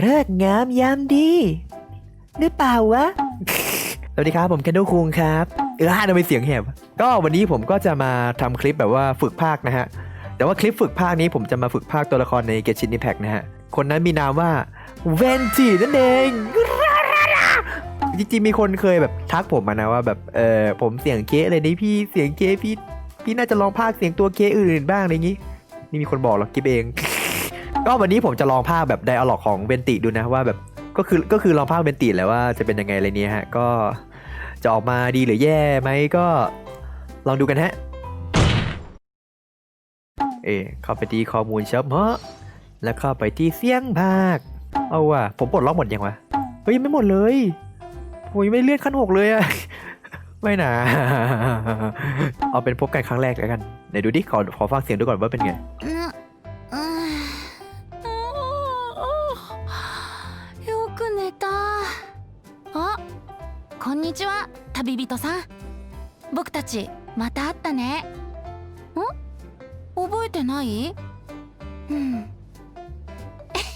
เลิกงามยามดีหรือเปล่าวะ สวัสดีครับ ผมเคนโดคุงครับเออทำไมเสียงแหบก็วันนี้ผมก็จะมาทำคลิปแบบว่าฝึกภาคนะฮะ แต่ว่าคลิปฝึกภาคนี้ผมจะมาฝึกภาคตัวละครใน Get Shin Impact นะฮะ คนนั้นมีนามว่าเวนจินั่นเองจริงๆมีคนเคยแบบทักผมมานะว่าแบบเออผมเสียงเก๊เลยนี่พี่เสียงเก๊พี่ พี่น่าจะลองภาคเสียงตัวเก๊อื่นๆบ้างอะไรอย่างงี้ นี่มีคนบอกหรอกกิบเอง ก็วันนี้ผมจะลองภาคแบบไดอะล็อกของเวนติดูนะว่าแบบก็คือก็คือลองภาคเวนติแหละว่าจะเป็นยังไงอะไรเนี้ยฮะ ก็จะออกมาดีหรือแย่ไหมก็ลองดูกันฮะ เอเข้าไปที่ข้อมูลเฉพาะแล้วเข้าไปที่เสียงภาค เอาว่ะผมปลดล็อกหมดยังวะ เฮ้ยไม่หมดเลยผมยังไม่เลื่อนขั้นหกเลยอะไม่นะเอาเป็นพบกันครั้งแรกแล้วกันไหนดูดิขอขอฟังเสียงดูก่อนว่าเป็นไง ちまた会ったねん覚えてないうん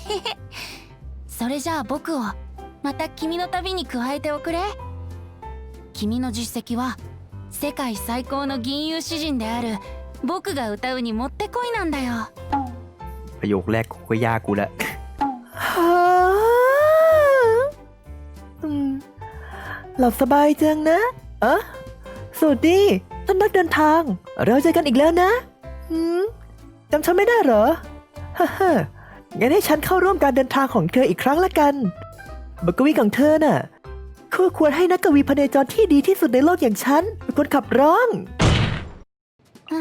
それじゃあ僕をまた君の旅に加えておくれ君の実績は世界最高の銀融詩人である僕が歌うにもってこいなんだよ ประโยคแรกกูก็ยากกูละ ฮะอืมหลับสบายจังนะเอะ สวัสดีท่านนักเดินทาง เราเจอกันอีกแล้วนะหืมจำฉันไม่ได้เหรอ ฮ่าฮ่างั้นให้ฉันเข้าร่วมการเดินทางของเธออีกครั้งละกันบทกวีของเธอน่ะคู่ควรให้นักกวีพเนจรที่ดีที่สุดในโลกอย่างฉันเป็นคนขับร้อง うん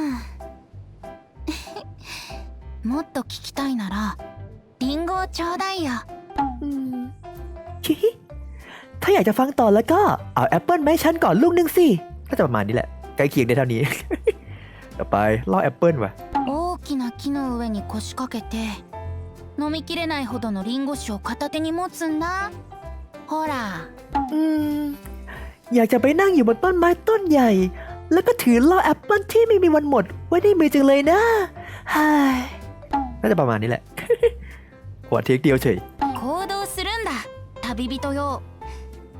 もっと聞きたいならリンゴをちょうだいよ อืมชิฮิถ้าอยากจะฟังต่อแล้วก็ เอาแอปเปิลมาให้ฉันก่อนลูกหนึงสิ ก็จะประมาณนี้แหละ ใกล้เคียงได้เท่านี้ ต่อไปล่อแอปเปิลว่ะ 大きな木の上に腰掛けて飲みきれないほどのリンゴ酒を片手に持つんだほら อืม อยากจะไปนั่งอยู่บนต้นไม้ต้นใหญ่ แล้วก็ถือล่อแอปเปิลที่ไม่มีวันหมด ไว้ในมือจังเลยนะฮ่ายน่าจะประมาณนี้แหละ หัวเทคเดียวเฉย 行動するんだ旅人よ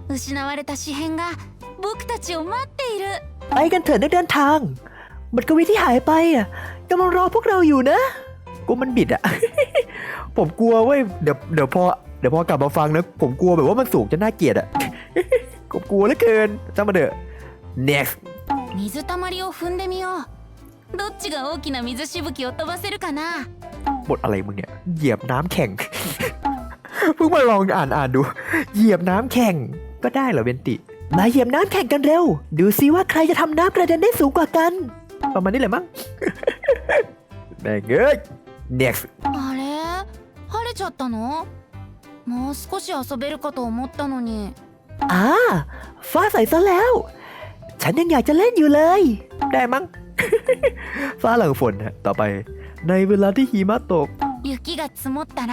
失われた詩篇が 僕たちを待っている ไปกันเถอะนักเดินทาง บทกวีที่หายไปอ่ะกำลังรอพวกเราอยู่นะกูมันบิดอ่ะ ผมกลัวเว้ยเดี๋ยวเดี๋ยวพอเดี๋ยวพอกลับมาฟังนะผมกลัวแบบว่ามันสูงจะน่าเกลียดอ่ะ ผมกลัวเหลือเกินจำมาเถอะ next 水たまりを踏んでみようどっちが大きな水しぶきを飛ばせるかな บทอะไรมึงเนี่ย เหยียบน้ำแข็ง เพิ่งมาลองอ่านอ่านดู เหยียบน้ำแข็งก็ได้เหรอเวนติ มาเหยียบน้ำแข่งกันเร็ว ดูซิว่าใครจะทำน้ำกระเด็นได้สูงกว่ากัน ประมาณนี้แหละมั้ง แม่งเอ้ย next あれ晴れちゃったのもう少し遊べるかと思ったのに อ่าฟ้าใสซะแล้ว ฉันยังอยากจะเล่นอยู่เลย ได้มั้ง ฟ้าหลังฝนฮะต่อไป ในเวลาที่หิมะตก 雪が積もったら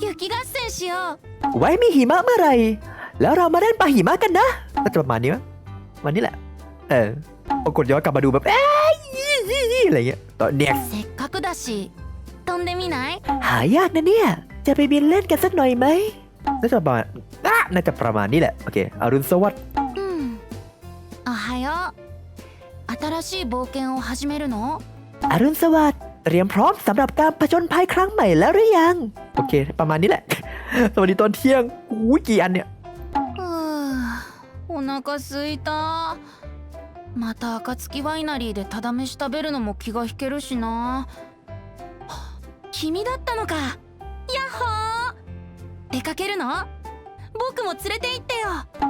雪合戦しよう ไว้มีหิมะเมื่อไหร่ แล้วเรามาเล่นปลาหิมะกันนะก็จะประมาณนี้มั้งวันนี้แหละ เออปรากฏย้อนกลับมาดูแบบ เอ้ยยี่ยี่ยี่อะไรเงี้ยต่อ next せっかくだし飛んでみない หายากนะเนี่ย จะไปบินเล่นกันสักหน่อยไหมน่าจะประมาณอ่ะน่าจะประมาณนี้แหละ โอเค อรุณสวัสดิ์ うんおはよう新しい冒険を始めるの อรุณสวัสดิ์เตรียมพร้อมสำหรับการผจญภัยครั้งใหม่แล้วหรือยัง โอเค ประมาณนี้แหละ สวัสดีตอนเที่ยงอู้ยกี่อันเนี่ย うー お腹すいたまた暁ワイナリーでただ飯食べるのも気が引けるしな君だったのかやっほー出かけるの僕も連れて行ってよ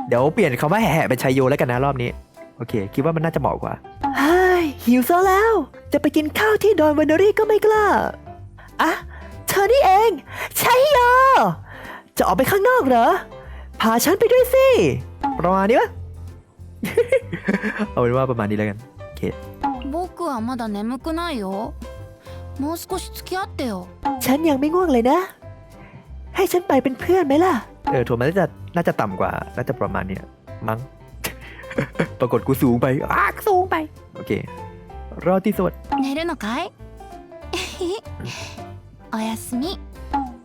เดี๋ยวเปลี่ยนคำว่าแห่ๆเป็นชัยโยแล้วกันนะรอบนี้ โอเค คิดว่ามันน่าจะเหมาะกว่าเฮ้ยหิวซะแล้ว จะไปกินข้าวที่ดอนเวนเดอรี่ก็ไม่กล้า อ่ะ เธอนี่เองชัยโย จะออกไปข้างนอกเหรอ พาฉันไปด้วยสิ ประมาณนี้ปะ เอาเป็นว่าประมาณนี้แล้วกัน 僕はまだ眠くないよもう少し付き合ってよ ฉันยังไม่ง่วงเลยนะ ให้ฉันไปเป็นเพื่อนไหมล่ะ เออโทมันน่าจะน่าจะต่ำกว่า น่าจะประมาณเนี้ยมั้ง ปรากฏกูสูงไปอ้าสูงไป โอเค รอที่สวด 寝るのかいおやすみ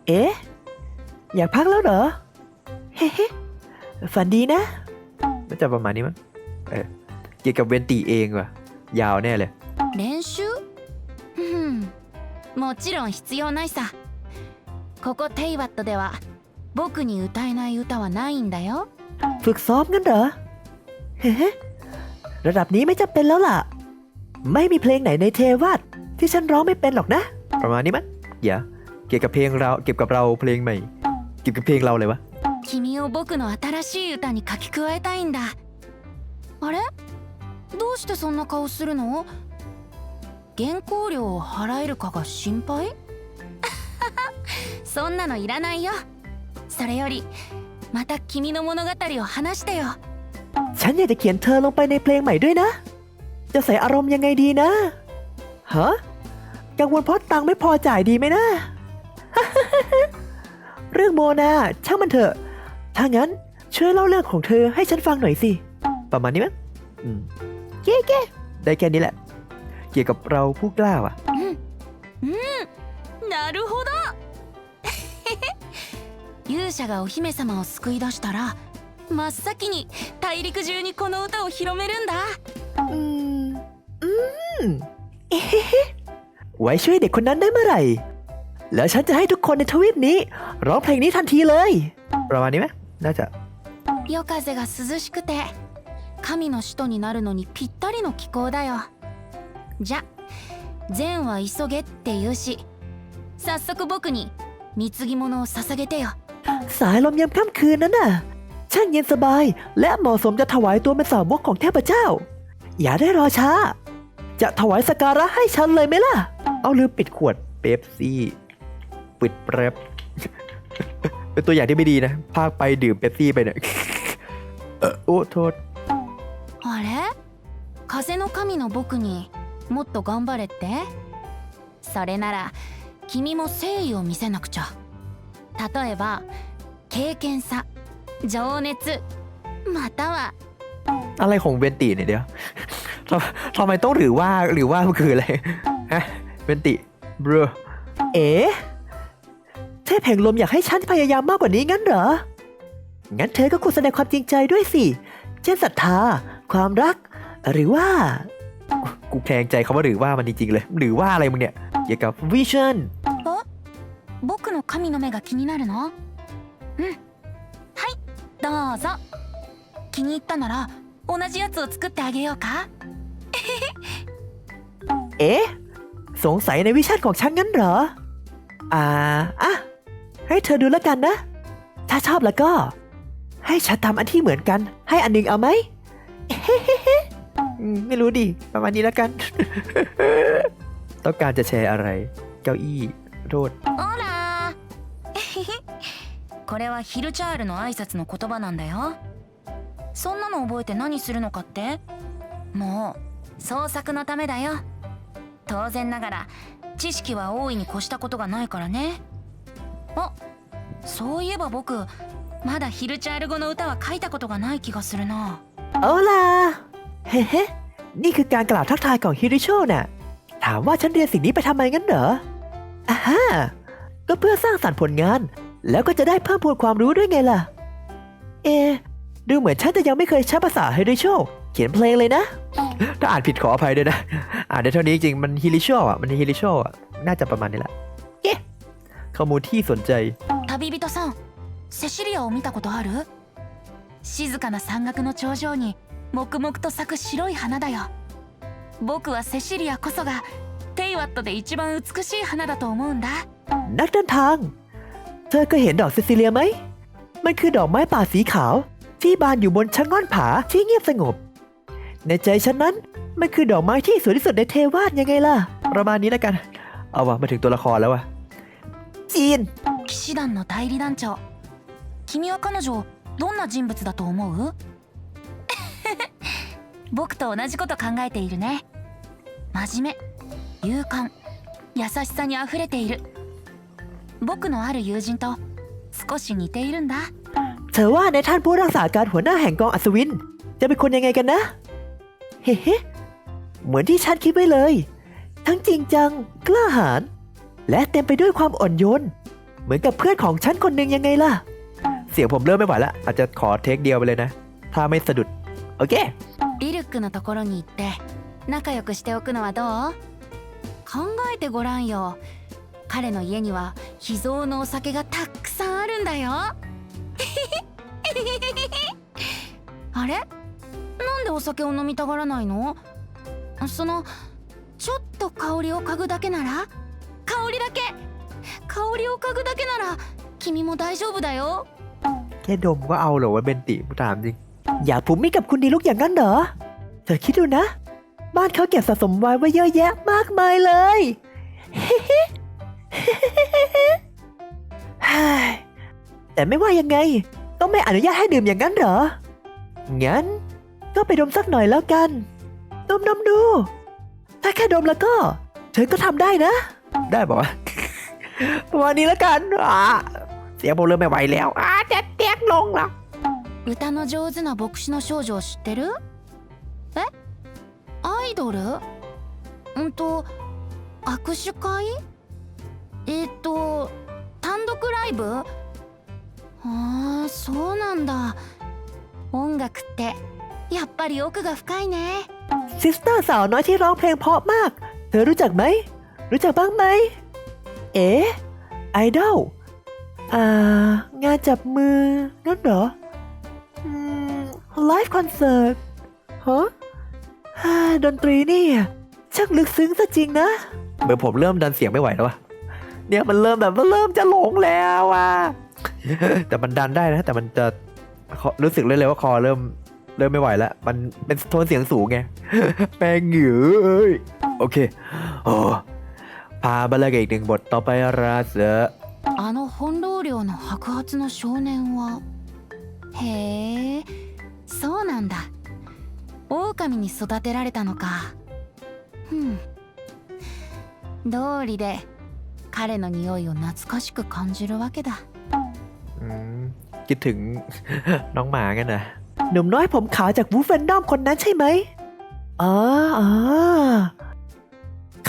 เอ๊ะ อยากพักแล้วเหรอ เฮ้เฮ้ฝันดีนะมันจะประมาณนี้มั้งเออเกี่ยวกับเวนตีเองว่ะ ยาวแน่เลย 練習うんもちろん必要ないさここテイワットでは僕に歌えない歌はないんだよ ฝึกซ้อมงั้นเหรอ เฮ้ระดับนี้ไม่จำเป็นแล้วล่ะ ไม่มีเพลงไหนในเทวัตที่ฉันร้องไม่เป็นหรอกนะ ประมาณนี้มั้ยอย่าเกี่ยวกับเพลงเราเกี่ยวกับเราเพลงใหม่ เกี่ยวกับเพลงเราเลยวะ 君を僕の新しい歌に書き加えたいんだあれどうしてそんな顔するの原稿料を払えるかが心配そんなのいらないよそれよりまた君の物語を話してよ ฉันอยากจะเขียนเธอลงไปในเพลงใหม่ด้วยนะ จะใส่อารมณ์ยังไงดีนะ ฮะ กังวลเพราะตังค์ไม่พอจ่ายดีไหมนะ เรื่องโมนาช่างมันเถอะ ถ้างั้นช่วยเล่าเรื่องของเธอให้ฉันฟังหน่อยสิ ประมาณนี้มั้ยอืมเก้เก้ได้แค่นี้แหละ เกี่ยวกับเราผู้กล้าว่ะ なるほど勇者がお姫様を救い出したら真っ先に大陸中にこの歌を広めるんだ อืม อืม เอ๊ะไว้ช่วยเด็กคนนั้นได้เมื่อไหร่ แล้วฉันจะให้ทุกคนในทวีปนี้ ร้องเพลงนี้ทันทีเลย ประมาณนี้ไหม น่าจะ 夜風が涼しくて神の使徒になるのにぴったりの気候だよじゃ善は急げって言うし早速僕に貢ぎ物を捧げてよ สายลมยามค่ำคืนนั้นน่ะ ช่างเย็นสบาย และเหมาะสมจะถวายตัวเป็นสาวกของเทพเจ้า อย่าได้รอช้า จะถวายสกการะให้ฉันเลยไหมล่ะ เอาลืมปิดขวดเป๊ปซี่ ปิดแปรบ เป็นตัวอย่างที่ไม่ดีนะพากไปดื่มเป๊ปซี่ไปเนี่ย เออโอ้โทษ あれ風の神の僕にもっと頑張れってそれなら君も誠意を見せなくちゃ例えば経験さ情熱または อะไรของเวนติเนี่ยเดี๋ยว ทำทำไมต้องหรือว่าหรือว่ามันคืออะไร ฮะ เวนติบรเอ๋ เทพแห่งลมอยากให้ฉันพยายามมากกว่านี้งั้นเหรอ งั้นเธอก็ควรแสดงความจริงใจด้วยสิ เช่นศรัทธา ความรัก หรือว่า กูแพงใจคาว่าหรือว่ามันจริงๆเลย หรือว่าอะไรมึงเนี่ย เกี่ยวกับวิชั่น 僕の神の目が気になるのうんはいどうぞ気に入ったなら同じやつを作ってあげようか เอ๊ะ สงสัยในวิชั่นของฉันงั้นเหรอ อ่า อ่ะ ให้เธอดูแล้วกันนะ ถ้าชอบแล้วก็ ให้ฉันทำอันที่เหมือนกัน ให้อันหนึงเอาไหม อืมไม่รู้ดิ ประมาณนี้แล้วกัน ต้องการจะแชร์อะไร เก้าอี้ โทษ オラこれはヒルチャールの挨拶の言葉なんだよそんなの覚えて何するのかってもう創作のためだよ当然ながら知識は大いに越したことがないからねあ そういえば僕まだヒルチャール語の歌は書いたことがない気がするな เอาล่ะ เฮ้เฮ้นี่คือการกล่าวทักทายของฮิริโชน่ะ ถามว่าฉันเรียนสิ่งนี้ไปทำไมงั้นเหรออ่าฮะก็เพื่อสร้างสรรค์ผลงาน แล้วก็จะได้เพิ่มพูนความรู้ด้วยไงล่ะ เอะดูเหมือนฉันจะยังไม่เคยใช้ภาษาฮิริโชเขียนเพลงเลยนะ ถ้าอ่านผิดขออภัยด้วยนะ อ่านได้เท่านี้จริงมันฮิริโชอ่ะ มันฮิริโชอ่ะ น่าจะประมาณนี้แหละเอ๊ะข้อมูลที่สนใจ 旅人さんセシリアを見たことある静かな山岳の頂上に黙々と咲く白い花だよ僕はセシリアこそがテイワットで一番美しい花だと思うんだ นักเดินทาง เธอเคยเห็นดอกซิซิเลียไหม มันคือดอกไม้ป่าสีขาว ที่บานอยู่บนชะง่อนผาที่เงียบสงบ ในใจฉันนั้น มันคือดอกไม้ที่สวยที่สุดในเทวาสยังไงล่ะ ประมาณนี้แล้วกัน เอาวะมาถึงตัวละครแล้ววะจีน 騎 士団の代理団長君は彼女をどんな人物だと思う僕と同じこと考えているね真面目勇敢優しさにあふれている僕のある友人と少し似ているんだ เธอว่าในท่านผู้รักษาการหัวหน้าแห่งกองอัศวิน จะเป็นคนยังไงกันนะ เฮ้เฮ้เหมือนที่ฉันคิดไว้เลย ทั้งจริงจัง กล้าหาญและเต็มไปด้วยความอ่อนโยน เหมือนกับเพื่อนของฉันคนหนึ่งยังไงล่ะ เสียงผมเริ่มไม่ไหวแล้ว อาจจะขอเทคเดียวไปเลยนะ ถ้าไม่สะดุด โอเค リルックのところに行って仲良くしておくのはどう考えてごらんよ彼の家には秘蔵のお酒がたくさんあるんだよあれなんでお酒を飲みたがらないのそのちょっと香りを嗅ぐだけなら香りだけ 香りを嗅ぐだけなら君も大丈夫だよ แค่ดมก็เอาเหรอวะเบนติกูถามจริง อยากผมไม่กับคุณดีลูกอย่างนั้นเหรอ เธอคิดดูนะ บ้านเขาเก็บสะสมไว้ไว้เยอะแยะมากมายเลย เฮ้ยแต่ไม่ว่ายังไง ก็ไม่อนุญาตให้ดื่มอย่างนั้นเหรอ งั้น ก็ไปดมสักหน่อยแล้วกัน ดมดมดู ถ้าแค่ดมแล้วก็ เธอก็ทำได้นะ ได้ปะวะ ประมาณนี้แล้วกันอ่ะเสียงผมเริ่มไม่ไหวแล้วอ่ะจะเตียกลงละ 歌の上手な牧師の少女を知ってるえアイドルうんと握手会えっ、と単独ライブああそうなんだ音楽ってやっぱり奥が深いね ซิสเตอร์สาวน้อยที่ร้องเพลงเพราะมาก เธอรู้จักไหม รู้จักบ้างไหม เอ๊ะไอดอลอ่า งานจับมือนั่นเหรอ อืม ไลฟ์คอนเสิร์ตฮะดนตรีนี่ช่างลึกซึ้งซะจริงนะเมื่อผมเริ่มดันเสียงไม่ไหวแล้ววะเนี่ยมันเริ่มแบบมันเริ่มจะหลงแล้วอะ แต่มันดันได้นะ แต่มันจะรู้สึกเลยเลยว่าคอเริ่มเริ่มไม่ไหวแล้ว มันเป็นโทนเสียงสูงไงแปลงเหงือเอ้ยโอเคโอ้ พาไปเลยกับอีกหนึ่งบทต่อไปราเสือ あの本老寮の白髪の少年はへえそうなんだ狼に育てられたのかふん道理で彼の匂いを懐かしく感じるわけだ อืมคิดถึง น้องหมากันนะหนุ่มน้อยผมขาวจากวูฟเฟนดอมคนนั้นใช่ไหมอ๋ออ๋อ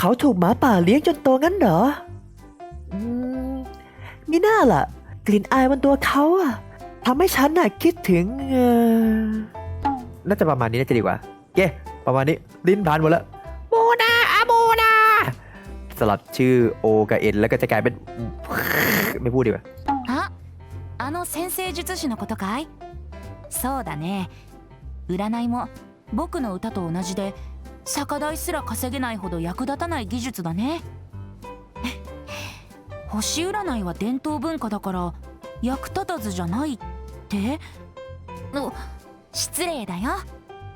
เขาถูกหมาป่าเลี้ยงจนโตงั้นเหรอ อืมมีหน้าล่ะ กลิ่นอายบนตัวเขาอะทำให้ฉันน่ะคิดถึงเออน่าจะประมาณนี้น่าจะดีกว่าเย้ประมาณนี้ ลิ้นพันหมดแล้วโมนาอะโมนา สลับชื่อโอกับเอ็นแล้วก็จะกลายเป็น ไม่พูดดีกว่า ああの先生術師のことかいそうだね占いも僕の歌と同じで 酒代すら稼げないほど役立たない技術だね星占いは伝統文化だから役立たずじゃないってお失礼だよ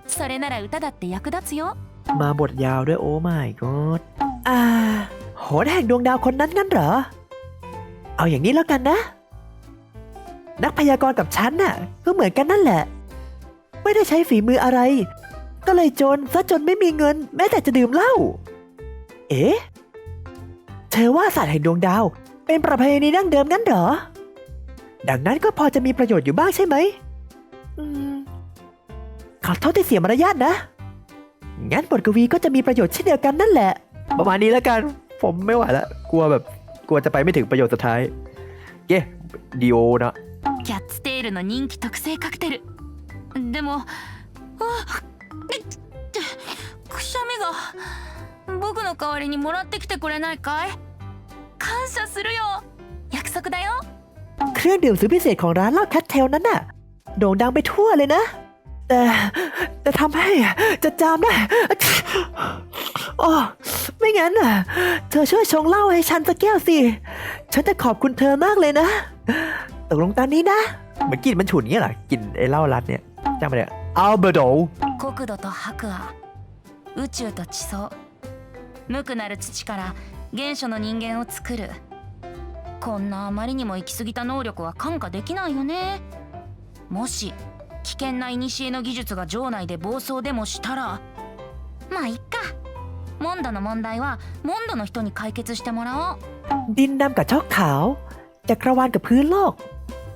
それなら歌だって役立つよ มาบทยาวด้วยโอ้ my god อ่าโหนแห่งดวงดาวคนนั้นงั้นเหรอ เอาอย่างนี้แล้วกันนะ นักพยากรณ์กับฉันน่ะ ก็เหมือนกันนั่นแหละ ไม่ได้ใช้ฝีมืออะไร ก็เลยจนซะจนไม่มีเงิน แม้แต่จะดื่มเหล้า เอ๊ะเธอว่าศาสตร์แห่งดวงดาว เป็นประเพณีดั้งเดิมงั้นเหรอ ดังนั้นก็พอจะมีประโยชน์อยู่บ้างใช่ไหม อืม ขอโทษที่เสียมารยาทนะ งั้นบทกวีก็จะมีประโยชน์เช่นเดียวกันนั่นแหละ ประมาณนี้แล้วกัน ผมไม่ไหวแล้วกลัวแบบ กลัวจะไปไม่ถึงประโยชน์สุดท้าย เย้ดีโอนะ キャッツテールの人気特製カクテルでもあえっって くしゃみが僕の代わりにもらってきてくれないかい感謝するよ約束だよ เครื่องดื่มสุดพิเศษของร้านเหล้าแคทเทลนั้นน่ะ โด่งดังไปทั่วเลยนะ แต่แต่ทำให้จะจามได้โอ้ไม่งั้นน่ะ เธอช่วยชงเหล้าให้ฉันสักแก้วสิ ฉันจะขอบคุณเธอมากเลยนะตกลงตามนี้นะเหมือนกลิ่นมันฉุนเงี้ยเหรอกลิ่นไอ้เหล้ารัดเนี่ยจำไปเลย อัลเบโด 国土と白亜宇宙と地層無垢なる土から原初の人間を作るこんなあまりにも行き過ぎた能力は看過できないよねもし危険な古の技術が城内で暴走でもしたらまあいっかモンドの問題はモンドの人に解決してもらおう ดินดำกับช็อกขาวจักรวาลกับพื้นโลก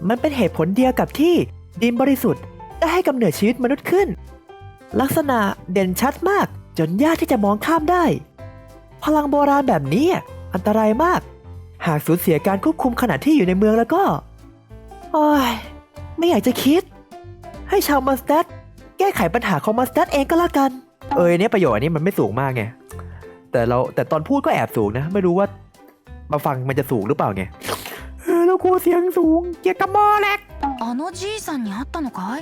มันเป็นเหตุผลเดียวกับที่ดินบริสุทธิ์ ได้ให้กำเนิดชีวิตมนุษย์ขึ้น ลักษณะเด่นชัดมาก จนยากที่จะมองข้ามได้ พลังโบราณแบบนี้อันตรายมาก หากสูญเสียการควบคุมขณะที่อยู่ในเมืองแล้วก็ โอ้ย ไม่อยากจะคิด ให้ชาวมาสตัดแก้ไขปัญหาของมาสตัดเองก็แล้วกัน เออเนี่ยประโยชน์อันนี้มันไม่สูงมากไง แต่เราแต่ตอนพูดก็แอบสูงนะ ไม่รู้ว่า มาฟังมันจะสูงหรือเปล่าไงเออเรากลัวเสียงสูงเกี่ยวกับมอแหลก あのじいさんに会ったのかい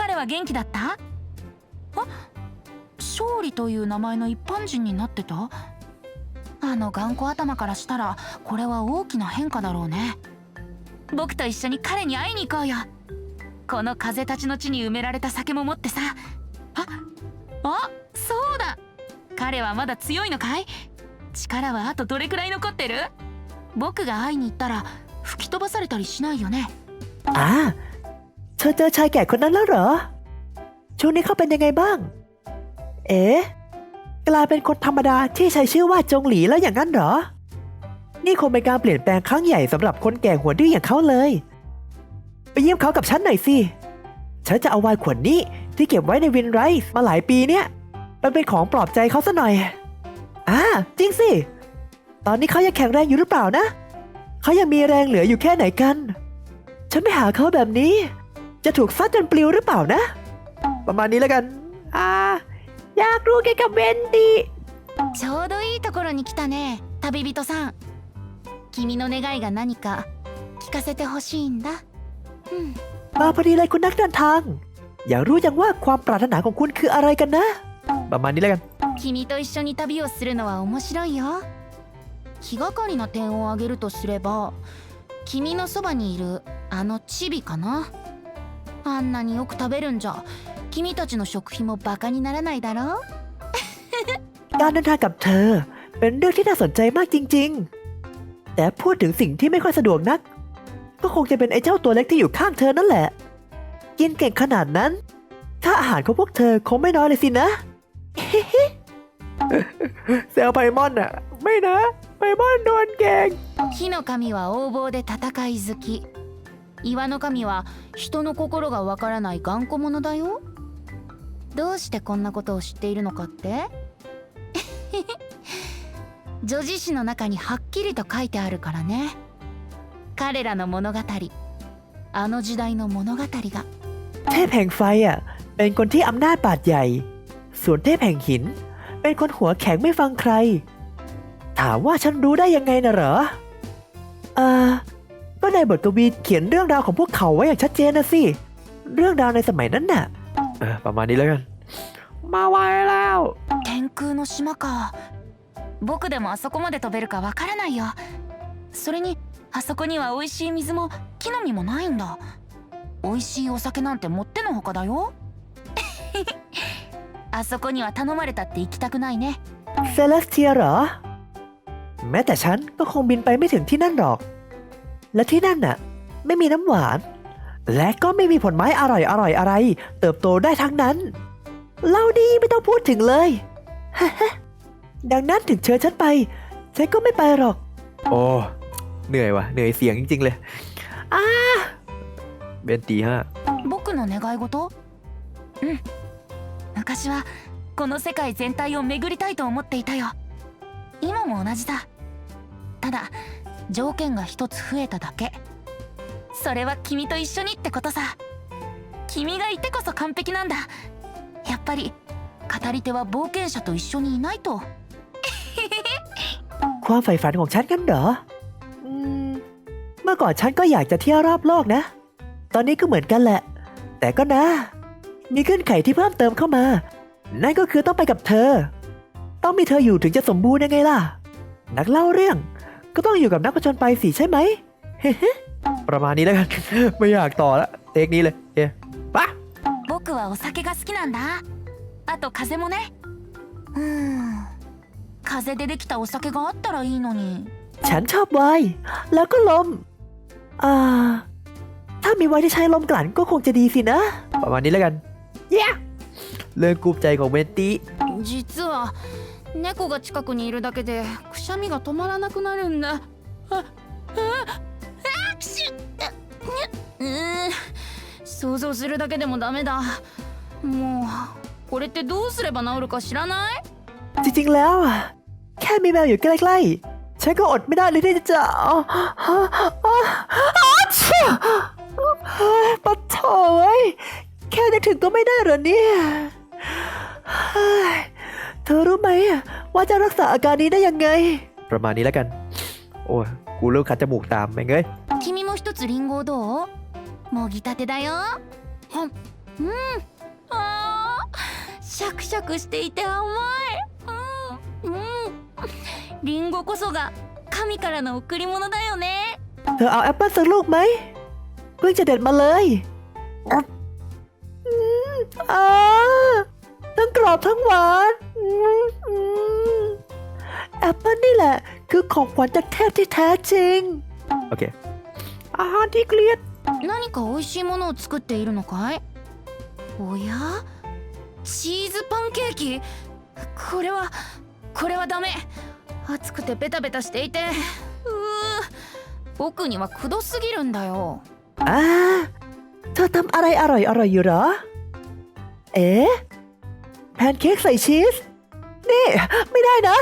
彼は元気だった？あ勝利という名前の一般人になってた？あの頑固頭からしたらこれは大きな変化だろうね。僕と一緒に彼に会いに行こうよ。この風たちの地に埋められた酒も持ってさ。ああそうだ。彼はまだ強いのかい？力はあとどれくらい残ってる？僕が会いに行ったら吹き飛ばされたりしないよね。อ่า เธอเจอชายแก่คนนั้นแล้วเหรอ ช่วงนี้เขาเป็นยังไงบ้าง เอ๊ะกลายเป็นคนธรรมดาที่ใช้ชื่อว่าจงหลีแล้วอย่างนั้นเหรอ นี่คงเป็นการเปลี่ยนแปลงครั้งใหญ่สำหรับคนแก่หัวดื้ออย่างเขาเลย ไปเยี่ยมเขากับฉันหน่อยสิ ฉันจะเอาไวน์ขวดนี้ที่เก็บไว้ในวินไรส์มาหลายปีเนี่ย มันเป็นของปลอบใจเขาซะหน่อย อ่า จริงสิ ตอนนี้เขายังแข็งแรงอยู่หรือเปล่านะ เขายังมีแรงเหลืออยู่แค่ไหนกัน ฉันไม่หาเขาแบบนี้ จะถูกซัดจนปลิวหรือเปล่านะ ประมาณนี้แล้วกัน อ่า อยากรู้เกี่ยวกับเวนดี้ ちょうどいいところに来たね旅人さん君の願いが何か聞かせてほしいんだうん มาพอดีเลยคุณนักเดินทาง อยากรู้ยังว่าความปรารถนาของคุณคืออะไรกันนะ ประมาณนี้แล้วกัน 君と一緒に旅をするのは面白いよ気がかりな点を挙げるとすれば君のそばにいるあのチビかな あんなによく食べるんじゃ君たちの食費もバカにならないだろう การเดินทางกับเธอ เป็นเรื่องที่น่าสนใจมากจริง ๆ แต่พูดถึงสิ่งที่ไม่ค่อยสะดวกนัก ก็คงจะเป็นไอ้เจ้าตัวเล็กที่อยู่ข้างเธอนั่นแหละ กินเก่งขนาดนั้น ถ้าอาหารของพวกเธอคงไม่น้อยเลยสินะ เซลไพมอนอะไม่นะไพมอนโดนแกง 火の神は横暴で戦い好き 岩の神は人の心がわからない頑固者だよどうしてこんなことを知っているのかって女子誌の中にはっきりと書いてあるからね彼らの物語あの時代の物語が เทพแห่งไฟอ่ะ เป็นคนที่อำนาจบาดใหญ่ ส่วนเทพแห่งหิน เป็นคนหัวแข็งไม่ฟังใคร ถามว่าฉันรู้ได้ยังไงนะเหรอเอ่อ ก็ในบทกวีเขียนเรื่องราวของพวกเขาไว้อย่างชัดเจนนะสิ เรื่องราวในสมัยนั้นน่ะ เออ ประมาณนี้แล้วกัน มาไวแล้ว 天空の島か僕でもあそこまで飛べるかわからないよそれにあそこには美味しい水も木の実もないんだ美味しいお酒なんてもってのほかだよあそこには頼まれたって行きたくないね เซเลสเทียเหรอ แม้แต่ฉันก็คงบินไปไม่ถึงที่นั่นหรอก และที่นั่นน่ะ ไม่มีน้ำหวาน และก็ไม่มีผลไม้อร่อยอร่อยอะไร เติบโตได้ทั้งนั้นเหล่าดีไม่ต้องพูดถึงเลย ดังนั้นถึงเชิญฉันไป ฉันก็ไม่ไปหรอก โอ้ เหนื่อยว่ะ เหนื่อยเสียงจริง ๆ เลยอ้าเบนตีฮะ 僕の願い事うん昔はこの世界全体を巡りたいと思っていたよ今も同じだただ 条件が一つ増えただけそれは君と一緒にってことさ君がいてこそ完璧なんだやっぱり語り手は冒険者と一緒にいないと ความใฝ่ฝันของฉันกันเหรอ อืม เมื่อก่อนฉันก็อยากจะเที่ยวรอบโลกนะ ตอนนี้ก็เหมือนกันแหละ แต่ก็นะ มีเงื่อนไขที่เพิ่มเติมเข้ามา นั่นก็คือต้องไปกับเธอ ต้องมีเธออยู่ถึงจะสมบูรณ์ยังไงล่ะ นักเล่าเรื่อง ก็ต้องอยู่กับนักผจญไปสิใช่ไหม ประมาณนี้แล้วกัน ไม่อยากต่อละเทคนี้เลยเอ๊ะปะ 僕はお酒が好きなんだあと風もねうーん風でできたお酒があったらいいのに ฉันชอบไวน์แล้วก็ลม อ่า ถ้ามีไวน์ที่ใช้ลมกลั่นก็คงจะดีสินะ ประมาณนี้แล้วกัน เย้เรื่องกลุ้มใจของเวนตี้ 実は 猫が近くにいるだけでくしゃみが止まらなくなるんだああああくしゅうーん想像するだけでもダメだもうこれってどうすれば治るか知らない จริงๆแล้วอะแค่มีแมวอยู่ใกล้ๆ ฉันก็อดไม่ได้เลยที่จะอ๋ออ๋ออ๋ออ๋อเชี่ยปะโถเอ้ยแค่นึกถึงก็ไม่ได้เหรอเนี่ยเฮ้ยเธ อรู้ไหมว่าจะรักษาอาการนี้ได้ยังไง ประมาณนี้แล้วกัน โอ้ยกูเริ่มคัดจมูกตามแม่งเอ้ย 君も一つリンゴをどうもぎたてだよほんうんあーシャクシャクしていて甘いうんうんリンゴこそが神からの贈り物だよね เธอเอาแอปเปิลสักลูกไหมเพิ่งจะเด็ดมาเลยอืมอ่าทั้งกรอบทั้งหวานอืมอืม แอปเปิลนี่แหละ คือของขวัญจากเทพที่แท้จริง โอเค อาหารที่เกลียด 何か美味しいものを作っているのかいおやチーズパンケーキこれはこれはダメ熱くてベタベタしていてうー僕にはくどすぎるんだよ อ่าเธอทำอะไรอร่อยอร่อยอยู่เหรอ เอ๊ะแพนเค้กใส่ชีส นี่ ไม่ได้นะ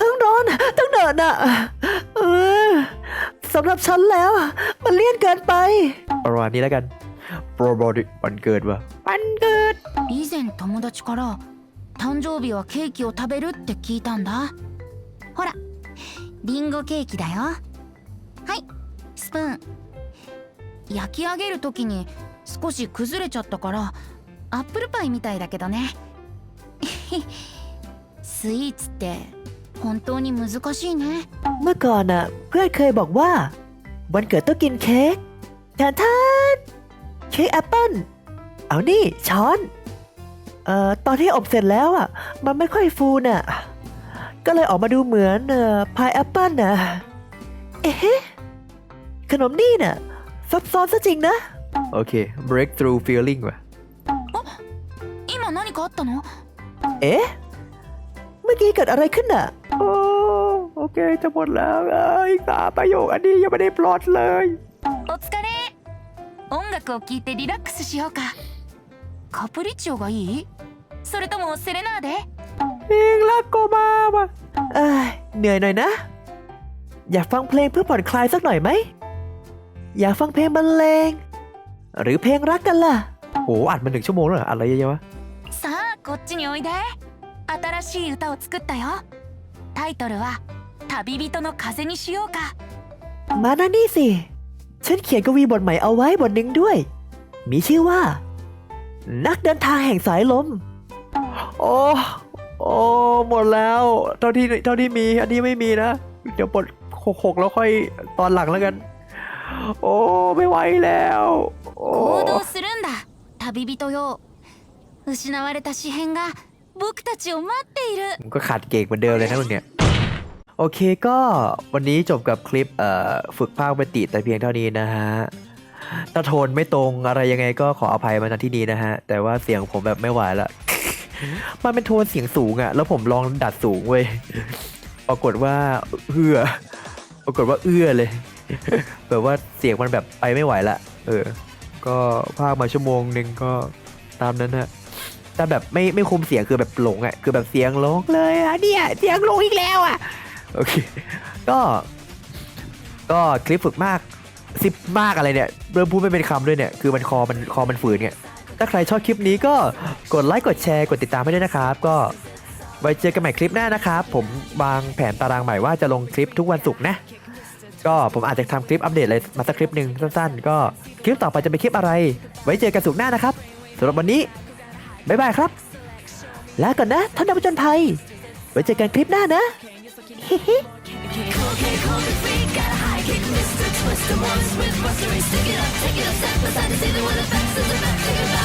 ทั้งร้อน ทั้งเดินอะเออสำหรับฉันแล้ว มันเลี่ยนเกินไป ประมาณนี้แล้วกันโปรโบดิวันเกิดวะวันเกิด 以前友達から誕生日はケーキを食べるって聞いたんだほらリンゴケーキだよはいスプーン焼き上げる時に少し崩れちゃったからアップルパイみたいだけどね スイーツって本当に難しいね เมื่อก่อนน่ะ เพื่อนเคยบอกว่า วันเกิดต้องกินเค้กแทนทานเค้กแอปเปิ้ลเอานี่ ช้อน เอ่อ ตอนที่อบเสร็จแล้วอ่ะ มันไม่ค่อยฟูน่ะ ก็เลยออกมาดูเหมือนเอ่อพายแอปเปิ้ลน่ะ เอ๊ะ ขนมนี่น่ะ ซับซ้อนซะจริงนะ โอเค breakthrough feeling ว่ะ 今何かあったの เอ๊ะ เ มื่อกี้เกิดอะไรขึ้นน่ะ โอ้โอเค จะหมดแล้วอีกสามประโยคอันนี้ยังไม่ได้ปลอดเลย お疲れ音楽を聴いてリラックスしようかカプリッチオがいいそれともセレナーデ เพลงรักก็มาว่ะเอ้ยเหนื่อยหน่อยนะ อยากฟังเพลงเพื่อผ่อนคลายสักหน่อยไหม อยากฟังเพลงบรรเลง หรือเพลงรักกันล่ะ โหอัดมาหนึ่งชั่วโมงแล้วเหรออะไรเยอะๆวะ さあこっちにおいで 新しい歌を作ったよタイトルは「旅人の風」にしようか มานะนี่สิ ฉันเขียนกวีบทใหม่เอาไว้บทหนึ่งด้วย มีชื่อว่า นักเดินทางแห่งสายลม โอ้ โอ้ หมดแล้ว เท่าที่เท่าที่มี อันนี้ไม่มีนะ เดี๋ยวบทหกหกแล้วค่อยตอนหลังแล้วกัน โอ้ ไม่ไหวแล้ว โอ้ 行動するんだ旅人よ失われた詩篇が 僕たちを待っている ผมก็ขาดเก่งเหมือนเดิมเลยนะมึงเนี่ย โอเคก็วันนี้จบกับคลิปเอ่อฝึกภาคปฏิแต่เพียงเท่านี้นะฮะ ถ้าโทนไม่ตรงอะไรยังไงก็ขออภัยมาณที่นี้นะฮะ แต่ว่าเสียงผมแบบไม่ไหวละ มันเป็นโทนเสียงสูงอะแล้วผมลองดัดสูงเว้ย ปรากฏว่าเอื้อ ปรากฏว่าเอื้อเลย แบบว่าเสียงมันแบบไปไม่ไหวละ เออ ก็ภาคมาชั่วโมงหนึ่งก็ตามนั้นฮะ แต่แบบไม่ไม่คุมเสียงคือแบบหลงอะ่ะคือแบบเสียงหลงเลยอะเนี่ยเสียงหลงอีกแล้วอะโอเคก็ก็คลิปฝึกมากซิปมากอะไรเนี่ยเริ่มพูดไม่เป็นคำด้วยเนี่ยคือมันคอมันคอมันฝืนเนี่ยถ้าใครชอบคลิปนี้ก็กดไลค์กดแชร์กดติดตามให้ด้วยนะครับ ก็ไว้เจอกันใหม่คลิปหน้านะครับ ผมวางแผนตารางใหม่ว่าจะลงคลิปทุกวันศุกร์นะก็ผมอาจจะทำคลิปอัปเดตอะไรมาสักคลิปหนึ่งสั้นๆ ก็คลิปต่อไปจะเป็นคลิปอะไร ไว้เจอกันศุกร์หน้านะครับสำหรับวันนี้ บ๊ายบายครับ ลาก่อนนะท่านนักผจญภัย ไว้เจอกันคลิปหน้านะฮิฮิ Gotta high kick, Mr. Twister, one with Buster, stick it up, take it up, step aside to see the one